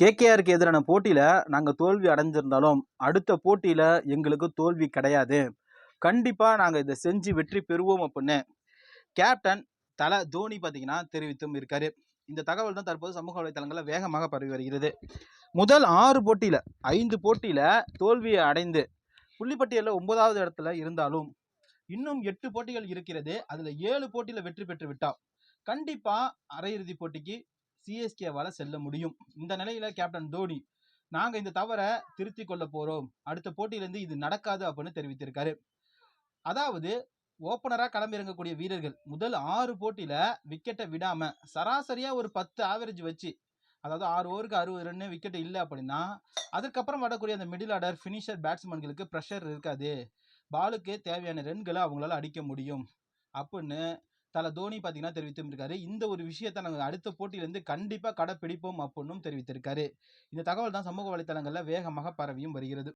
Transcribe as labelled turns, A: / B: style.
A: கேகேஆருக்கு எதிரான போட்டியில் நாங்கள் தோல்வி அடைஞ்சிருந்தாலும் அடுத்த போட்டியில் எங்களுக்கு தோல்வி கிடையாது. கண்டிப்பாக நாங்கள் இதை செஞ்சு வெற்றி பெறுவோம் அப்படின்னு கேப்டன் தல தோனி பார்த்தீங்கன்னா தெரிவித்தும் இருக்கார். இந்த தகவல் தான் தற்போது சமூக வலைத்தளங்களில் வேகமாக பரவி வருகிறது. முதல் ஆறு போட்டியில் ஐந்து போட்டியில் தோல்வியை அடைந்து புள்ளிப்பட்டியலில் ஒன்பதாவது இடத்துல இருந்தாலும் இன்னும் எட்டு போட்டிகள் இருக்கிறது. அதில் ஏழு போட்டியில் வெற்றி பெற்று விட்டால் கண்டிப்பாக அரையிறுதி போட்டிக்கு சிஎஸ்கேவால் செல்ல முடியும். இந்த நிலையில கேப்டன் தோனி நாங்கள் இந்த தவறை திருத்தி கொள்ள போகிறோம் அடுத்த போட்டியிலேருந்து இது நடக்காது அப்படின்னு தெரிவித்திருக்காரு. அதாவது ஓப்பனராக களமிறங்கக்கூடிய வீரர்கள் முதல் ஆறு போட்டியில் விக்கெட்டை விடாமல் சராசரியாக ஒரு பத்து ஆவரேஜ் வச்சு அதாவது ஆறு ஓவருக்கு அறுபது ரன்னு விக்கெட் இல்லை அப்படின்னா அதுக்கப்புறம் வரக்கூடிய அந்த மிடில் ஆர்டர் ஃபினிஷர் பேட்ஸ்மேன்களுக்கு ப்ரெஷர் இருக்காது. பாலுக்கு தேவையான ரன்களை அவங்களால அடிக்க முடியும். அப்படின்னு தலை தோனி பார்த்தீங்கன்னா தெரிவித்திருக்காரு இந்த ஒரு விஷயத்தை நாங்கள் அடுத்த போட்டியிலேருந்து கண்டிப்பாக கடைப்பிடிப்போம் அப்படின்னும் தெரிவித்திருக்காரு. இந்த தகவல் தான் சமூக வலைத்தளங்களில் வேகமாக பரவியும் வருகிறது.